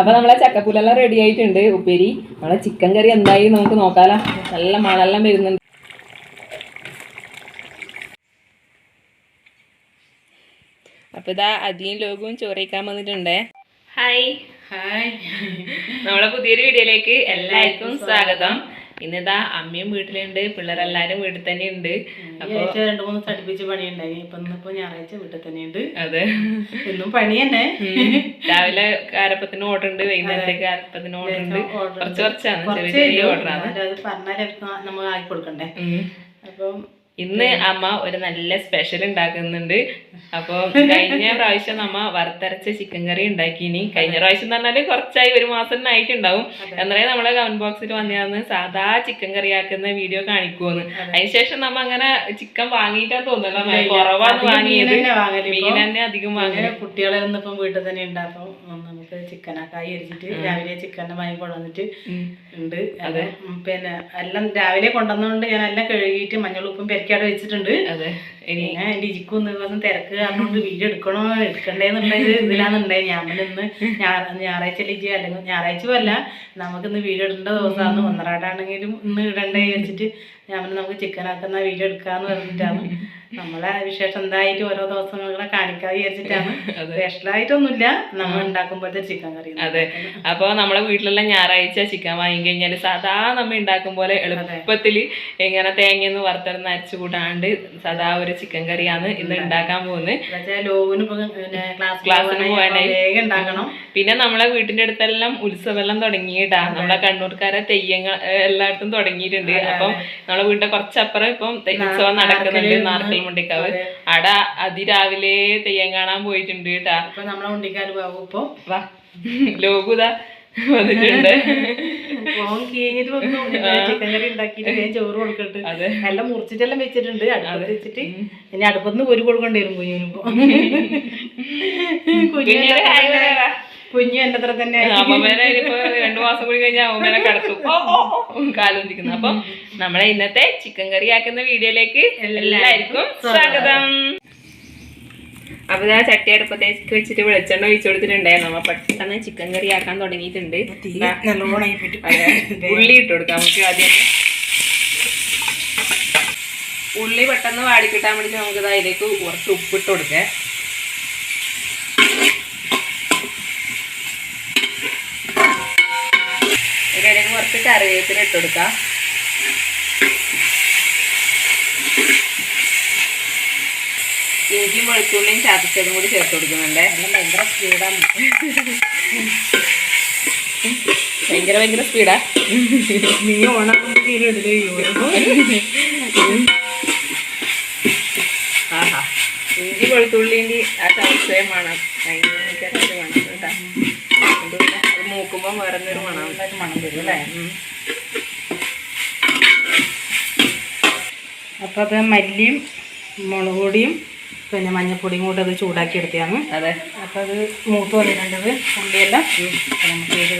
അപ്പൊ നമ്മളെ ചക്കപ്പുലെല്ലാം റെഡി ആയിട്ടുണ്ട്. ഉപ്പേരി. നമ്മളെ ചിക്കൻ കറി എന്തായി നമുക്ക് നോക്കാലോ. നല്ല മണെല്ലാം വരുന്നുണ്ട്. അപ്പൊ ഇതാ അധികം ലോകവും ചോറിക്കാൻ വന്നിട്ടുണ്ടേ. ഹായ് ഹായ് നമ്മളെ പുതിയൊരു വീഡിയോയിലേക്ക് എല്ലാവർക്കും സ്വാഗതം. ഇന്നിതാ അമ്മയും വീട്ടിലുണ്ട് പിള്ളേരെല്ലാരും വീട്ടിൽ തന്നെ ഉണ്ട് ആഴ്ച രണ്ടു മൂന്ന് തടിപ്പിച്ച് പണിയുണ്ടായി. ഇപ്പൊ ഇന്നിപ്പോ ഞായറാഴ്ച വീട്ടിൽ തന്നെയുണ്ട്. അതെ. എന്നും പണി തന്നെ രാവിലെ കാരപ്പത്തിന് ഓർഡർ ഉണ്ട് വൈകുന്നേരത്തേക്ക് കാരപ്പത്തിന് ഓർഡർ ഉണ്ട് കുറച്ച് കുറച്ചാണ് ചെറിയ ചെറിയ ഓർഡർ ഓർഡറാണ്. പറഞ്ഞാലേ നമ്മൾ ആക്കി കൊടുക്കണ്ടേ? അപ്പം ഇന്ന് അമ്മ ഒരു നല്ല സ്പെഷ്യൽ ഉണ്ടാക്കുന്നുണ്ട്. അപ്പോൾ കഴിഞ്ഞ പ്രാവശ്യം നമ്മ വറുത്തരച്ച ചിക്കൻ കറി ഉണ്ടാക്കിനി. കഴിഞ്ഞ പ്രാവശ്യം എന്ന് പറഞ്ഞാൽ കുറച്ചായി ഒരു മാസം ആയിട്ടുണ്ടാവും. എന്നാലേ നമ്മളെ കമന്റ് ബോക്സിൽ വന്നിരുന്ന് സാധാ ചിക്കൻ കറി ആക്കുന്ന വീഡിയോ കാണിക്കുമെന്ന് അതിനുശേഷം നമ്മ അങ്ങനെ ചിക്കൻ വാങ്ങിയിട്ടാ തോന്നുന്നു കുറവാന്ന് വാങ്ങിയത്. മീൻ തന്നെ അധികം വാങ്ങി കുട്ടികളെ ഒന്നിപ്പം വീട്ടിൽ തന്നെ ഉണ്ടാക്കും നമുക്ക് ചിക്കനൊക്കെ അരിച്ചിട്ട് രാവിലെ ചിക്കനെ വാങ്ങി കൊണ്ടുവന്നിട്ട് ഉണ്ട്. അതെ. പിന്നെ എല്ലാം രാവിലെ കൊണ്ടുവന്നുകൊണ്ട് ഞാൻ എല്ലാം കഴുകിയിട്ട് മഞ്ഞളുപ്പും പെരക്കാട് വെച്ചിട്ടുണ്ട്. അതെ. പിന്നെ എന്റെ ഒന്ന് ദിവസം തിരക്ക് കാരണം വീഡിയോ എടുക്കണോ? എടുക്കണ്ടേന്നുള്ള ഇതിലാന്നുണ്ടായി ഞാൻ പിന്നെ ഇന്ന് ഞായ- ഞായറാഴ്ച ലിജി അല്ലെങ്കിൽ ഞായറാഴ്ച അല്ല. നമുക്ക് ഇന്ന് വീഡിയോ ഇടേണ്ട ദിവസമാണ് ഒന്നരാടാണെങ്കിലും ഇന്ന് ഇടണ്ടേ വെച്ചിട്ട് ഞാൻ പിന്നെ നമുക്ക് ചിക്കൻ ആക്കുന്ന വീഡിയോ എടുക്കാന്ന് പറഞ്ഞിട്ടാണ്. നമ്മളെ വിശേഷം എന്തായിട്ട് ഓരോ ദിവസങ്ങളെ കാണിക്കാതെ വിചാരിച്ചിട്ടാണ്. സ്പെഷ്യലായിട്ടൊന്നുമില്ല. നമ്മൾ ഉണ്ടാക്കുമ്പോഴത്തെ ചിക്കൻ കറി അതെ. അപ്പൊ നമ്മളെ വീട്ടിലെല്ലാം ഞായറാഴ്ച ചിക്കൻ വാങ്ങി കഴിഞ്ഞാൽ സാധാ നമ്മൾ ഉണ്ടാക്കും പോലെ എളുപ്പത്തിൽ ഇങ്ങനെ തേങ്ങയൊന്നും വറുത്തരന്ന് അരച്ചു കൂട്ടാണ്ട് സദാ ഒരു ചിക്കൻ കറിയാണ് ഇന്ന് ഉണ്ടാക്കാൻ പോകുന്നത്. ക്ലാസ്സിന് പോകാനായി. പിന്നെ നമ്മളെ വീട്ടിന്റെ അടുത്തെല്ലാം ഉത്സവമെല്ലാം തുടങ്ങിയിട്ടാ. നമ്മളെ കണ്ണൂർക്കാരെ തെയ്യങ്ങൾ എല്ലായിടത്തും തുടങ്ങിയിട്ടുണ്ട്. അപ്പം നമ്മളെ വീട്ടിന്റെ കുറച്ചപ്പുറം ഇപ്പം ഉത്സവം നടക്കുന്നുണ്ട് നാർക്കൽ മുണ്ടിക്കാവ് അട അതിരാവിലെ തെയ്യം കാണാൻ പോയിട്ടുണ്ട് കേട്ടാ ഇപ്പൊ നമ്മളെ ഉണ്ടിക്കാൻ പോകും ഇപ്പൊ. വാ. ലോകുത വന്നിട്ടുണ്ട്. ചോറ് കൊടുക്കട്ട് അതെ. എല്ലാം മുറിച്ചിട്ടെല്ലാം വെച്ചിട്ടുണ്ട്. അടുപ്പത്ത് വെച്ചിട്ട് ഇനി അടുപ്പത്ത് ഒരു കൊടുക്കേണ്ടി വരും കുഞ്ഞിനിപ്പോ കുഞ്ഞിനെ. കുഞ്ഞു എന്റെ അത്ര തന്നെ അമ്മമേനെ ഇനിയിപ്പോ രണ്ടു മാസം കൂടി കഴിഞ്ഞാൽ അമ്മമേനെ കടത്തും കാലുന്തിക്കുന്നു അപ്പം നമ്മളെ ഇന്നത്തെ ചിക്കൻ കറി ആക്കുന്ന വീഡിയോയിലേക്ക് എല്ലാവർക്കും സ്വാഗതം. അപ്പൊ ഞാൻ ചട്ടി അടുപ്പത്തേക്ക് വെച്ചിട്ട് വെളിച്ചെണ്ണ ഒഴിച്ചു കൊടുത്തിട്ടുണ്ടായിരുന്നു. നമ്മ പെട്ടെന്ന് ചിക്കൻ കറി ആക്കാൻ തുടങ്ങിയിട്ടുണ്ട്. ഉള്ളി ഇട്ട് കൊടുക്കാം. നമുക്ക് ആദ്യം ഉള്ളി പെട്ടെന്ന് വാടി കിട്ടാൻ വേണ്ടി നമുക്ക് അതിലേക്ക് കുറച്ച് ഉപ്പിട്ട് കൊടുക്കേ. ഇട്ട് കൊടുക്കാം ഇഞ്ചിയും വെളുത്തുള്ളിയും ചതച്ചതും കൂടി ചേർത്ത് കൊടുക്കുന്നുണ്ട്. ഭയങ്കര സ്പീഡാ ഭയങ്കര ഭയങ്കര സ്പീഡാ നീ ഓണം ഇടൽ ആഹാ. ഇഞ്ചി വെളുത്തുള്ളിന്റെ ആ ചതച്ചേ മണം. ഭയങ്കര മണം കേട്ടാ. അത് മൂക്കുമ്പോൾ വേറൊരു മണം. മണം വരും അല്ലേ? അപ്പോൾ അത് മല്ലിയും മുളക് പൊടിയും പിന്നെ മഞ്ഞപ്പൊടിയും കൂടെ അത് ചൂടാക്കി എടുത്തതാണ് അതെ. അപ്പോൾ അത് മൂത്ത് വന്നിട്ടുണ്ടത് ഉള്ളിയെല്ലാം. നമുക്ക് ഇത്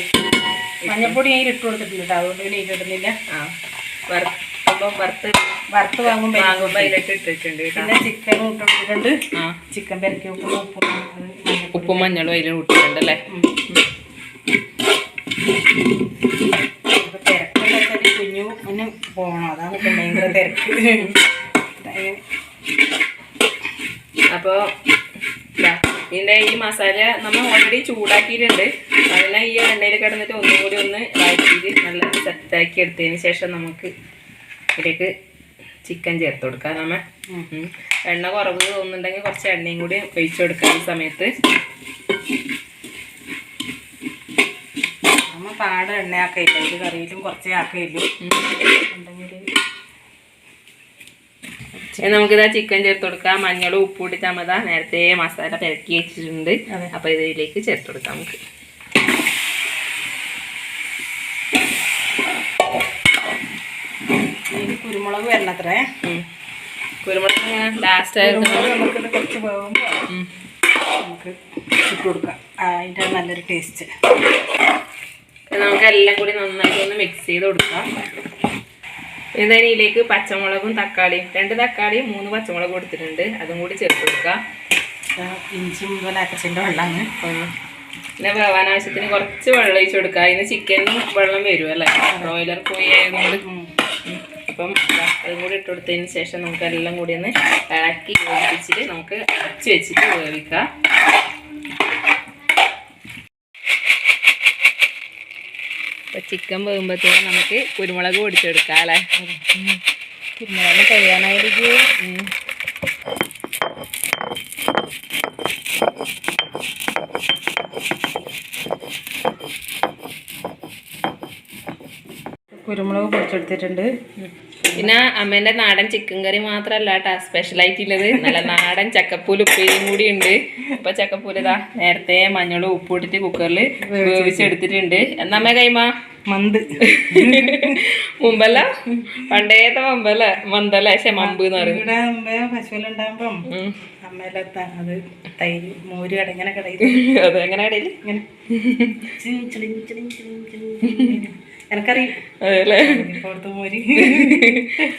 മഞ്ഞപ്പൊടി ഞാൻ ഇട്ട് കൊടുത്തിട്ടുണ്ട് കേട്ടോ അതുകൊണ്ട് പിന്നെ ഇട്ടിടുന്നില്ല ആ. വറുക്കുമ്പോൾ വറുത്ത് വറുത്ത് വാങ്ങുമ്പോൾ വാങ്ങുമ്പോൾ അതിലിട്ട് ഇട്ടിട്ടുണ്ട് പിന്നെ ചിക്കൻ ഇട്ട് കൊടുത്തിട്ടുണ്ട് ആ. ചിക്കൻ പെരക്കി ഉപ്പും ഉപ്പും ഉപ്പും മഞ്ഞളും അതിൽ ഇട്ടിട്ടുണ്ട് അല്ലേ ഒന്ന് പോകണം അതാണ് ഇപ്പം ഭയങ്കര തിരക്ക് അപ്പോ അപ്പോൾ ഇതിന്റെ ഈ മസാല നമ്മൾ ഓൾറെഡി ചൂടാക്കിയിട്ടുണ്ട് അതിനെ ഈ എണ്ണയിൽ കിടന്നിട്ട് ഒന്നും കൂടി ഒന്ന് വഴറ്റിയിട്ട് നല്ല സെറ്റാക്കി എടുത്തതിന് ശേഷം നമുക്ക് ഇതിലേക്ക് ചിക്കൻ ചേർത്ത് കൊടുക്കാം നമ്മ ഉം. ഉം. എണ്ണ കുറവ് തോന്നുന്നുണ്ടെങ്കിൽ കുറച്ച് എണ്ണയും കൂടി ഒഴിച്ചു കൊടുക്കാം ഈ സമയത്ത് നമ്മൾ പാടെ എണ്ണ ആക്കയില്ല ഇത് കറിയിലും കുറച്ചേ ആക്കയില്ലു നമുക്കിതാ ചിക്കൻ ചേർത്ത് കൊടുക്കാം. മഞ്ഞളും ഉപ്പും ഇട്ട് ചമത നേരത്തെ മസാല പെരക്കി വെച്ചിട്ടുണ്ട്. അപ്പൊ അപ്പോൾ ഇതിലേക്ക് ചേർത്ത് കൊടുക്കാം നമുക്ക്. കുരുമുളക് വരണത്രേ. കുരുമുളക് ലാസ്റ്റ് നമുക്കിത് കുറച്ച് വേകുമ്പോൾ നമുക്ക് ഇട്ട് കൊടുക്കാം. അതിന്റെ നല്ലൊരു ടേസ്റ്റ് നമുക്ക് എല്ലാം കൂടി നന്നായിട്ട് ഒന്ന് മിക്സ് ചെയ്ത് കൊടുക്കാം. എന്നാൽ ഇതിലേക്ക് പച്ചമുളകും തക്കാളിയും രണ്ട് തക്കാളിയും മൂന്ന് പച്ചമുളകും കൊടുത്തിട്ടുണ്ട് അതും കൂടി ചേർത്ത് കൊടുക്കുക ഇഞ്ചി മുഴുവൻ അരച്ചിന്റെ വെള്ളമാണ് പിന്നെ വേവാൻ ആവശ്യത്തിന് കുറച്ച് വെള്ളം ഒഴിച്ച് കൊടുക്കുക അതിന് ചിക്കനും വെള്ളം വരും അല്ലേ? ബ്രോയിലർ കോഴി ആയതുകൊണ്ട്. അപ്പം അതും കൂടി ഇട്ട് കൊടുത്തതിന് ശേഷം നമുക്കെല്ലാം കൂടി ഒന്ന് ഇളക്കി യോജിപ്പിച്ചിട്ട് നമുക്ക് അടച്ച് വെച്ചിട്ട് വേവിക്കാം. ചിക്കൻ വേകുമ്പോഴത്തേക്കും നമുക്ക് കുരുമുളക് പൊടിച്ചെടുക്കാം അല്ലേ കുരുമുളക് കഴിയാനായിരിക്കും. കുരുമുളക് പൊടിച്ചെടുത്തിട്ടുണ്ട്. പിന്നെ അമ്മേന്റെ നാടൻ ചിക്കൻ കറി മാത്രല്ല കേട്ടാ സ്പെഷ്യൽ ആയിട്ടുള്ളത് നല്ല നാടൻ ചക്കപ്പൂൽ ഉപ്പേരിയും കൂടി ഉണ്ട്. അപ്പൊ ചക്കപ്പൂൽ ഇതാ നേരത്തെ മഞ്ഞളും ഉപ്പും ഇട്ടിട്ട് കുക്കറിൽ വേവിച്ചെടുത്തിട്ടുണ്ട്. എന്നാ അമ്മ കൈമാ? മന്ത്. മുമ്പല്ല? പണ്ടേത്തെ മമ്പല്ല? മന്തല്ല? പക്ഷെ മമ്പ് എന്ന് പറയും. ഇവിടെ മുമ്പേ പശുവിലുണ്ടാകുമ്പം ഉം. അത് തൈര് മോര് കട ഇങ്ങനെ കടയിൽ അത് എങ്ങനെ കടയിൽ ഇങ്ങനെ.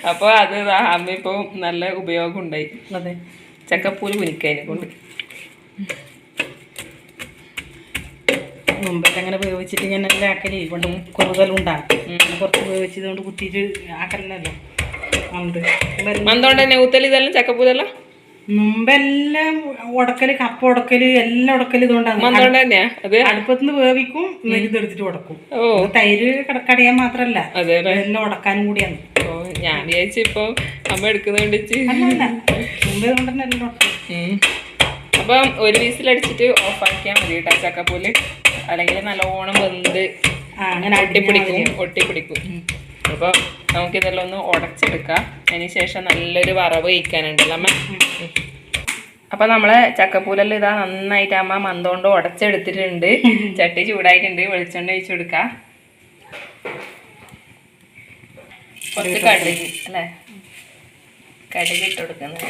അപ്പൊ അത് അമ്മ ഇപ്പൊ നല്ല ഉപയോഗം ഉണ്ടായി അതെ. ചക്കപ്പൂൽ കുനിക്കതിനെ കൊണ്ട്. മുമ്പൊക്കെ അങ്ങനെ ഉപയോഗിച്ചിട്ട് ഞാൻ നല്ല ആക്കലി കൊണ്ട് കുറുകലുണ്ടാകും കുറച്ച് ഉപയോഗിച്ചത് കൊണ്ട് കുത്തിയിട്ട് ആക്കലല്ലോ മന്ത് മന്തോണ്ട് തന്നെ ഊത്തൽ ഇതെല്ലാം ചക്കപ്പൂലെല്ലാം? മുമ്പെല്ലാം ഉടക്കൽ കപ്പ ഉടക്കൽ എല്ലാം ഉടക്കൽ ഇതുകൊണ്ടാണ്. അടുപ്പത്തുനിന്ന് വേവിക്കും നെരുതെടുത്തിട്ട് ഉടക്കും. തൈര് കട- കടയാൻ മാത്രല്ല. എല്ലാം ഉടക്കാനും കൂടിയാണ്. ഞാൻ വിചാരിച്ചു ഇപ്പൊ അമ്മ എടുക്കുന്ന വെച്ച് അല്ല മുമ്പേ കൊണ്ട് തന്നെ എല്ലാം ഉടക്കും. അപ്പം ഒരു വീസിലടിച്ചിട്ട് ഓഫ് ആക്കിയാൽ മതി കേട്ടോ ചക്കപ്പൂൽ അല്ലെങ്കിൽ നല്ലോണം വെന്ത് ഒട്ടിപ്പിടിക്കും ഒട്ടിപ്പിടിക്കും. അപ്പോൾ നമുക്കിതെല്ലാം ഒന്ന് ഉടച്ചെടുക്കാം. അതിനുശേഷം നല്ലൊരു വറവ് കഴിക്കാനുണ്ടല്ലോ അമ്മ? അപ്പം നമ്മളെ ചക്കപ്പൂലെല്ലാം ഇതാ നന്നായിട്ട് അമ്മ മന്തുകൊണ്ട് ഉടച്ചെടുത്തിട്ടുണ്ട്. ചട്ടി ചൂടായിട്ടുണ്ട് വെളിച്ചെണ്ണ ഒഴിച്ചു കൊടുക്കാം. കുറച്ച് കടുക് അല്ലേ? കടുക് ഇട്ട് കൊടുക്കുന്നത്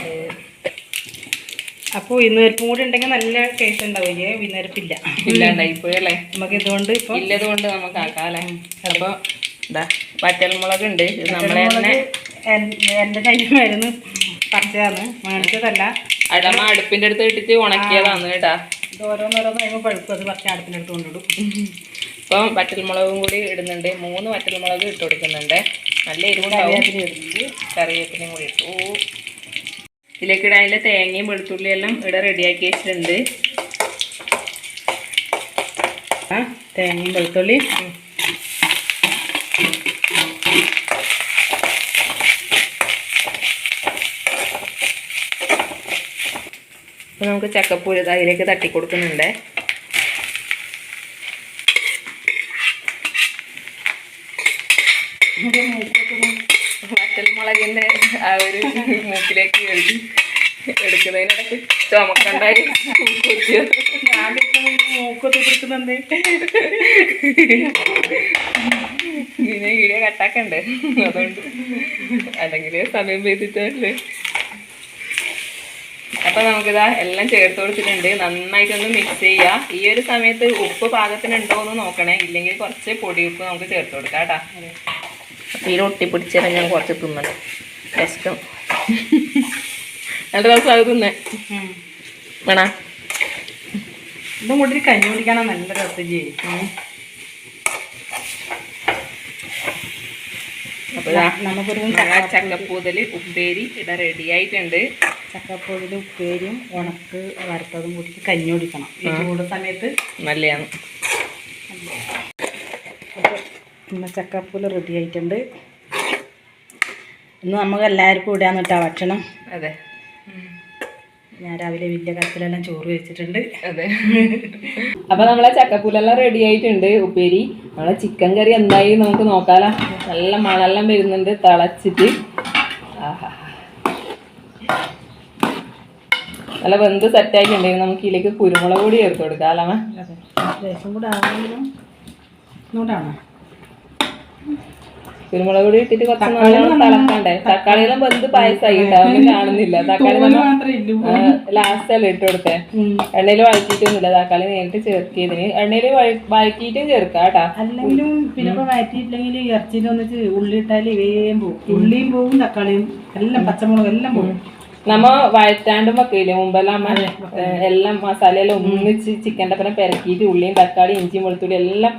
അപ്പോൾ ഇന്നേരപ്പും കൂടി ഉണ്ടെങ്കിൽ നല്ല ടേസ്റ്റ് ഉണ്ടാവില്ലേ ഇല്ലേ ഇല്ലാണ്ടായിപ്പോയി അല്ലേ? നമുക്ക് ഇതുകൊണ്ട് ഇപ്പോൾ ഇല്ലതുകൊണ്ട് നമുക്ക് ആക്കാം അല്ലേ? അപ്പൊ ഇതാ വറ്റൽമുളക് ഉണ്ട് ഇത് നമ്മളെ തന്നെ എന്റെ വരുന്നു പറിച്ചതാണ്. മേടിച്ചതല്ല. അടമ അടുപ്പിന്റെ അടുത്ത് ഇട്ടിട്ട് ഉണക്കിയതാണ് കേട്ടാ. ഇത് ഓരോന്നോരോന്ന് കഴിയുമ്പോൾ പഴുക്കും. അത് പറിച്ച് അടുപ്പിന്റെ അടുത്ത് കൊണ്ടിടും. അപ്പം വറ്റൽമുളകും കൂടി ഇടുന്നുണ്ട്. മൂന്ന് വറ്റൽമുളക് ഇട്ട് കൊടുക്കുന്നുണ്ട്. നല്ല എരിവുണ്ടാവും. കറിവേപ്പില കറിവേപ്പിലയും കൂടി ഇട്ടു. ഇതിലേക്ക് ഇടാനുള്ള തേങ്ങയും വെളുത്തുള്ളിയും എല്ലാം ഇവിടെ റെഡിയാക്കി വെച്ചിട്ടുണ്ട്. ആ തേങ്ങയും വെളുത്തുള്ളി അപ്പം നമുക്ക് ചക്കപ്പൂര് അതിലേക്ക് തട്ടി കൊടുക്കുന്നുണ്ട്. വറ്റൽമുളകിന്റെ ആ ഒരു മൂക്കിലേക്ക് കയറി എടുക്കുന്നതിനിടയ്ക്ക് ചുമക്കണ്ടായി. ഞാൻ മൂക്കൊത്തി പിടിക്കുന്നുണ്ട് ഇതിനെ വീഡിയോ കട്ടാക്കണ്ടേ അതുകൊണ്ട് അല്ലെങ്കിൽ സമയം പെയ്തിട്ടല്ലേ അപ്പൊ നമുക്കിതാ എല്ലാം ചേർത്ത് കൊടുത്തിട്ടുണ്ട്. നന്നായിട്ടൊന്ന് മിക്സ് ചെയ്യുക ഈ ഒരു സമയത്ത് ഉപ്പ് പാകത്തിനുണ്ടോ എന്ന് നോക്കണേ. ഇല്ലെങ്കിൽ കുറച്ച് പൊടി ഉപ്പ് നമുക്ക് ചേർത്ത് കൊടുക്കാം കേട്ടാ. തീരെ ഒട്ടിപ്പിടിച്ചാൽ ഞാൻ കുറച്ച് തിന്നണം. രസം നല്ല രസം അത് തിന്നേ. വേണ? ഇതും കൂടി കഞ്ഞി കുടിക്കാനാണ് നല്ല രസം ചെയ്യും നമുക്കൊരു ചക്കപ്പൂതൽ ഉപ്പേരി ഇവിടെ റെഡി ആയിട്ടുണ്ട്. ചക്കപ്പൊതിൽ ഉപ്പേരിയും ഉണക്ക് വറുത്തതും കൂടി കഞ്ഞി കുടിക്കണം. ഈ ചൂട് സമയത്ത്. നല്ലതാണ്. അപ്പോൾ ഇന്ന് ചക്കപ്പൂൽ റെഡി ആയിട്ടുണ്ട്. ഇന്ന് നമുക്ക് എല്ലാവർക്കും ഇടാന്ന് കേട്ടോ ഭക്ഷണം. അതെ. ഞാൻ രാവിലെ വലിയ കത്തിലെല്ലാം ചോറ് വെച്ചിട്ടുണ്ട് അതെ. അപ്പൊ നമ്മളെ ചക്കപ്പൂലെല്ലാം റെഡി ആയിട്ടുണ്ട് ഉപ്പേരി. നമ്മളെ ചിക്കൻ കറി എന്തായി നമുക്ക് നോക്കാലോ. നല്ല മണെല്ലാം വരുന്നുണ്ട് തിളച്ചിട്ട്. നല്ല വെന്ത് സെറ്റായിട്ടുണ്ടെങ്കിൽ നമുക്ക് ഇതിലേക്ക് കുരുമുളക് കൂടി ചേർത്ത് കൊടുക്കാം അല്ലേ ലേശം കൂടെ ആണെങ്കിലും ഇങ്ങോട്ടാണോ കുരുമുളക് പൊടി ഇട്ടിട്ട് കുറച്ച് നല്ലോണം തിളക്കണ്ടേ? തക്കാളിയെല്ലാം വെന്ത് പായസമായി കാണുന്നില്ല. തക്കാളി തോൽ മാത്രമേ ഇല്ലൂ ലാസ്റ്റ് അല്ലേ ഇട്ട് കൊടുത്തേ. എണ്ണയിൽ വഴറ്റിയിട്ടൊന്നുമില്ല. തക്കാളി നേരിട്ട് ചേർക്കിയതിന്. എണ്ണയിൽ വഴറ്റിയിട്ടും ചേർക്കാം കേട്ടാ. അല്ലെങ്കിലും പിന്നെ വഴറ്റിയിട്ടില്ലെങ്കിൽ ഇറച്ചിയിൽ ഒന്നിച്ച് ഉള്ളി ഇട്ടാൽ വേഗം പോകും. ഉള്ളിയും പോകും തക്കാളിയും. എല്ലാം പച്ചമുളകും എല്ലാം പോകും. നമ്മ വഴറ്റാണ്ടും വെക്കില്ലേ മുമ്പെല്ലാം അമ്മ? എല്ലാം മസാലയെല്ലാം ഒന്നിച്ച് ചിക്കന്റെ ഒപ്പം പെരക്കിയിട്ട് ഉള്ളിയും തക്കാളി ഇഞ്ചിയും വെളുത്തുള്ളി എല്ലാം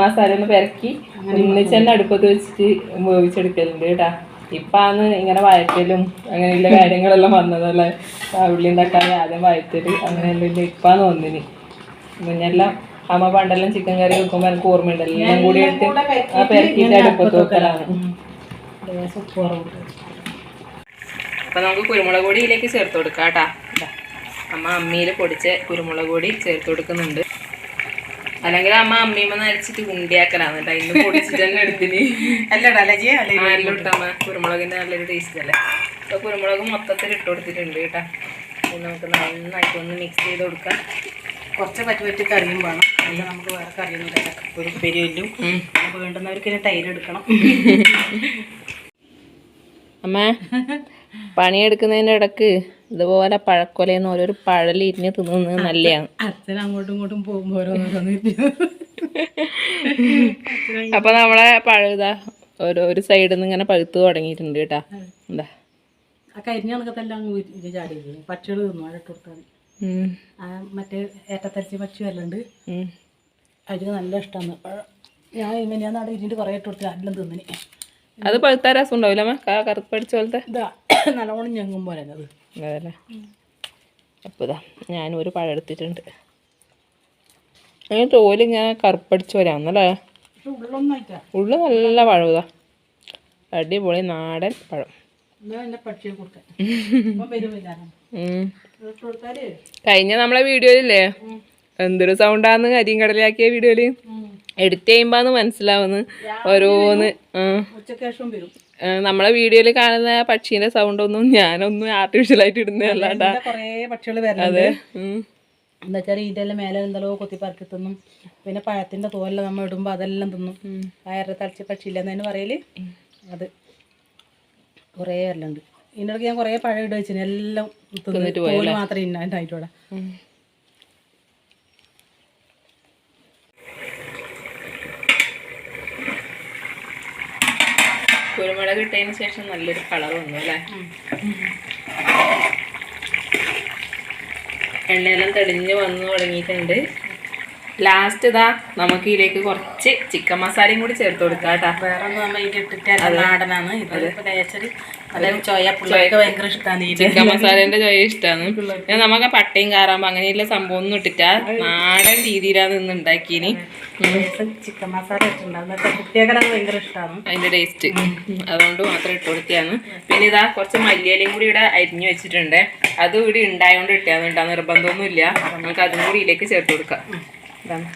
മസാല ഒന്ന് പെരക്കി ഒന്നിച്ച് തന്നെ അടുപ്പത്ത് വെച്ചിട്ട് വേവിച്ചെടുക്കലുണ്ട് കേട്ടാ ഇപ്പാന്ന് ഇങ്ങനെ വഴറ്റലും അങ്ങനെയുള്ള കാര്യങ്ങളെല്ലാം വന്നതല്ലേ? ഉള്ളിയും തക്കാളി ആദ്യം വഴറ്റൽ അങ്ങനെയുള്ള ഇപ്പാന്ന് വന്നിന് മുന്നെല്ലാം അമ്മ പണ്ടെല്ലാം ചിക്കൻ കറി വെക്കുമ്പോൾ എനിക്ക് ഓർമ്മയുണ്ടല്ലോ എല്ലാം കൂടി എടുത്ത് ആ പെരക്കിയിട്ട് അടുപ്പത്ത് വെക്കലാണ്. അപ്പൊ നമുക്ക് കുരുമുളക് പൊടി ഇതിലേക്ക് ചേർത്ത് കൊടുക്കാം കേട്ടോ. അമ്മ അമ്മിയിൽ പൊടിച്ച കുരുമുളക് പൊടി ചേർത്ത് കൊടുക്കുന്നുണ്ട്. അല്ലെങ്കിൽ അമ്മ അമ്മിമ്മ നരച്ചിട്ട് ഉണ്ടിയാക്കലാണ് കേട്ടോ. ഇന്ന് പൊടിച്ചിട്ട് തന്നെ എടുത്തിന്. നല്ല ഇട്ടമ്മ കുരുമുളകിന്റെ നല്ലൊരു ടേസ്റ്റ് അല്ലേ? അപ്പോൾ കുരുമുളക് മൊത്തത്തിൽ ഇട്ട് കൊടുത്തിട്ടുണ്ട് കേട്ടോ. നമുക്ക് നന്നായിട്ട് ഒന്ന് മിക്സ് ചെയ്ത് കൊടുക്കാം. കുറച്ച് പറ്റി പറ്റി കറിയും വേണം. അല്ല നമുക്ക് വേറെ കറിയൊന്നും ഇല്ല. ഒരു പെരിയല്ലും ഉം. നമുക്ക് വേണ്ടുന്നവർക്ക് ഇനി തൈര് എടുക്കണം. അമ്മ പണിയെടുക്കുന്നതിന്റെ ഇടയ്ക്ക് ഇതുപോലെ പഴക്കൊലയെന്ന് ഓരോരു പഴലിരിഞ്ഞ് തിന്നുന്നത് നല്ലതാണ് അച്ഛൻ അങ്ങോട്ടും ഇങ്ങോട്ടും പോകുമ്പോൾ അപ്പൊ നമ്മളെ പഴുത ഓരോ ഒരു സൈഡിൽ നിന്ന് ഇങ്ങനെ പഴുത്ത് തുടങ്ങിയിട്ടുണ്ട് കേട്ടാ. എന്താ? ആ കരിഞ്ഞ കണക്കത്തെല്ലാം അങ്ങ് ചാടി പച്ചകൾ തിന്നു അതിട്ട് കൊടുത്താൽ. ആ മറ്റേ ഏറ്റത്തരച്ചി പക്ഷി വല്ലണ്ട് അതിന് നല്ല ഇഷ്ടമാണ് ഞാൻ ഞാൻ നാടെ ഇരുന്നിട്ട് കുറേ ഇട്ട് കൊടുത്തു എല്ലാം തിന്നിന്. അത് പഴുത്ത രസം ഉണ്ടാവില്ല കാ കറുപ്പടിച്ച പോലത്തെ? ഇതാ നല്ലോണം ഞെങ്ങും പോലെ അത്. അതല്ലേ? അപ്പോൾ ഇതാ ഞാനും ഒരു പഴം എടുത്തിട്ടുണ്ട്. അതിന് തോലിങ്ങനെ കറുപ്പടിച്ച് പക്ഷെ ഉള്ളൊന്നും ഉള്ളു നല്ല പഴം ഇതാ. അടിപൊളി നാടൻ പഴം. വരും കഴിഞ്ഞ നമ്മളെ വീഡിയോയിലില്ലേ? എന്തൊരു സൗണ്ടാന്ന് കരിയും കടലാക്കിയ വീഡിയോയിൽ? എഡിറ്റ് ചെയ്യുമ്പോന്ന് മനസ്സിലാവുന്നു ഓരോന്ന്. നമ്മളെ വീഡിയോയിൽ കാണുന്ന പക്ഷീന്റെ സൗണ്ട് ഒന്നും ഞാനൊന്നും ആർട്ടിഫിഷ്യൽ ആയിട്ട് ഇടുന്നതല്ലാട്ടാ അതെ. എന്താ വെച്ചാൽ ഇതെല്ലാം മേലെ എന്തെല്ലോ കൊത്തി പറക്കി തിന്നും. പിന്നെ പഴത്തിന്റെ തോലെല്ലാം നമ്മൾ ഇടുമ്പോൾ അതെല്ലാം തിന്നും. വയറ് തളിച്ച പക്ഷിയില്ല എന്നതിന് പറയൽ. അത് കുറേ എല്ലാം ഉണ്ട് ഇതിനിടയ്ക്ക് ഞാൻ കുറേ പഴം ഇട്ട് വെച്ചിന്. എല്ലാം തിന്നിട്ട് തോൽ മാത്രമേ ഇന്നായിട്ടോടെ ഉം. കുരുമുളക് ഇട്ടതിന് ശേഷം നല്ലൊരു കളർ വന്നു അല്ലേ? എണ്ണയെല്ലാം തെളിഞ്ഞ് വന്നു തുടങ്ങിയിട്ടുണ്ട്. ലാസ്റ്റ് ഇതാ നമുക്ക് ഇതിലേക്ക് കുറച്ച് ചിക്കൻ മസാലയും കൂടി ചേർത്ത് കൊടുക്കാം കേട്ടാ. വേറെ ഒന്നും നമ്മൾ ഇതിൽ ഇട്ടിട്ട് നാടനാണ്. ഇത് ഇപ്പം ചിക്കൻ മസാലേന്റെ ചോയ ഇഷ്ടമാണ് പിന്നെ നമുക്ക് പട്ടയും കാറാമ്പോ അങ്ങനെയുള്ള സംഭവം ഒന്നും ഇട്ടിട്ടാ നാടൻ രീതിയിലാണ് ഇന്ന് ഉണ്ടാക്കിയിനി. ചിക്കൻ മസാല അതിന്റെ ടേസ്റ്റ് അതുകൊണ്ട് മാത്രം ഇട്ട് കൊടുത്തിയാണ് പിന്നെ ഇതാ കുറച്ച് മല്ലിയലയും കൂടി ഇവിടെ അരിഞ്ഞു വെച്ചിട്ടുണ്ട്. അതും ഇവിടെ ഉണ്ടായോണ്ട് ഇട്ടാന്ന് കേട്ടോ. നിർബന്ധമൊന്നുമില്ല. നമുക്ക് അതും കൂടി ഇതിലേക്ക് ചേർത്ത് കൊടുക്കാം. ഇതാണ്.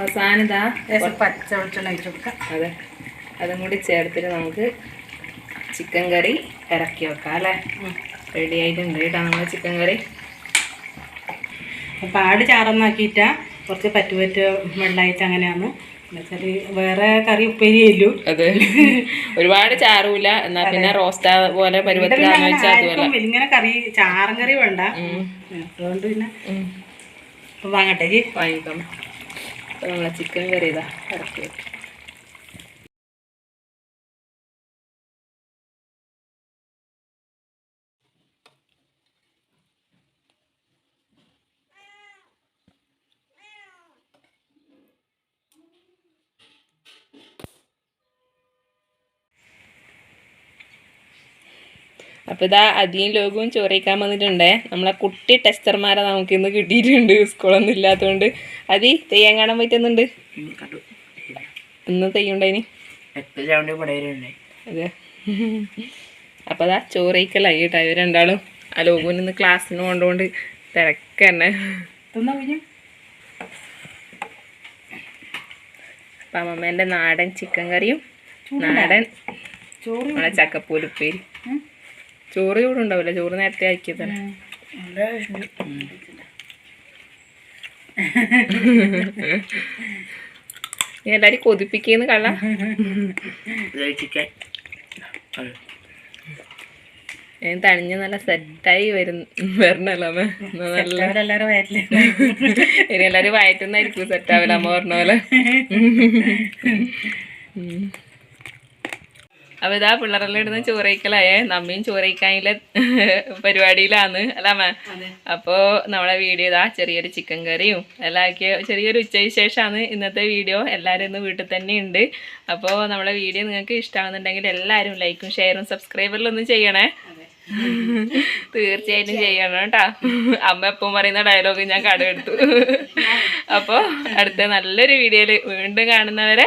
അവസാനം ഇതാ. പച്ച വെളിച്ചെണ്ണ ഒഴിച്ച് കൊടുക്കാം. അതെ. അതും കൂടി ചേർത്തിട്ട് നമുക്ക് ചിക്കൻ കറി ഇറക്കി വെക്കാം അല്ലേ? റെഡി ആയിട്ടുണ്ട് കേട്ടോ നമ്മുടെ ചിക്കൻ കറി. പാട് ചാറന്നാക്കിയിട്ടാ കുറച്ച് പറ്റുപറ്റ് വെള്ളമായിട്ട് അങ്ങനെയാണ്. വേറെ കറി ഉപ്പേരിയല്ലു അതെ. ഒരുപാട് ചാറൂല. എന്നാ പിന്നെ റോസ്റ്റ് പോലെ ഇങ്ങനെ കറി ചാറും കറി വേണ്ട. അതുകൊണ്ട് പിന്നെ വാങ്ങട്ടെ ജി. വാങ്ങിക്കാം അപ്പൊ നമ്മളെ ചിക്കൻ കറി ഇതാ ഇറക്കി വെക്കാം അപ്പോൾ ഇതാ അധികം ലോകവും ചോറിക്കാൻ വന്നിട്ടുണ്ടേ. നമ്മളെ കുട്ടി ടെസ്റ്റർമാരെ നമുക്ക് ഇന്ന് കിട്ടിയിട്ടുണ്ട്. സ്കൂളൊന്നും ഇല്ലാത്തതുകൊണ്ട് അതി തെയ്യാൻ കാണാൻ പറ്റുന്നുണ്ട് ഇന്ന് തെയ്യുണ്ടായിനി അതെ. അപ്പോൾ അതാ ചോറിക്കലായി കേട്ടോ ഇവർ രണ്ടാളും. ആ ലോകുവിന് ഇന്ന് ക്ലാസ്സിന് കൊണ്ടുകൊണ്ട് തിരക്ക് തന്നെ. അപ്പം അമ്മമ്മേന്റെ നാടൻ ചിക്കൻ കറിയും നാടൻ നമ്മളെ ചക്കപ്പൂലുപ്പേരി ചോറ് ചൂടുണ്ടാവില്ല ചോറ് നേരത്തെ. നീ എല്ലാരും കൊതിപ്പിക്കുന്നു കള്ള. തണിഞ്ഞ നല്ല സെറ്റായി വരും. വരണല്ലോ എല്ലാരും വയറ്റുന്നായിരിക്കും സെറ്റാവില്ല അമ്മ പറഞ്ഞ പോലെ. അപ്പൊ ഇതാ പിള്ളേരെല്ലാം ഇടുന്ന ചോറയിക്കലായേ നമ്മയും ചോറയിക്കാനില്ല പരിപാടിയിലാന്ന് അല്ല അമ്മ? അപ്പോൾ നമ്മളെ വീഡിയോ ഇതാ ചെറിയൊരു ചിക്കൻ കറിയും എല്ലാം ആക്കിയ ചെറിയൊരു ഉച്ചവിശേഷമാണ് ഇന്നത്തെ വീഡിയോ. എല്ലാവരും ഇന്ന് വീട്ടിൽ തന്നെ ഉണ്ട്. അപ്പോൾ നമ്മളെ വീഡിയോ നിങ്ങൾക്ക് ഇഷ്ടമാകുന്നുണ്ടെങ്കിൽ എല്ലാവരും ലൈക്കും ഷെയറും സബ്സ്ക്രൈബറിലൊന്നും ചെയ്യണേ. തീർച്ചയായിട്ടും ചെയ്യണം കേട്ടാ. അമ്മ എപ്പം പറയുന്ന ഡയലോഗ് ഞാൻ കടമെടുത്തു. അപ്പോൾ അടുത്ത നല്ലൊരു വീഡിയോയിൽ വീണ്ടും കാണുന്നവരെ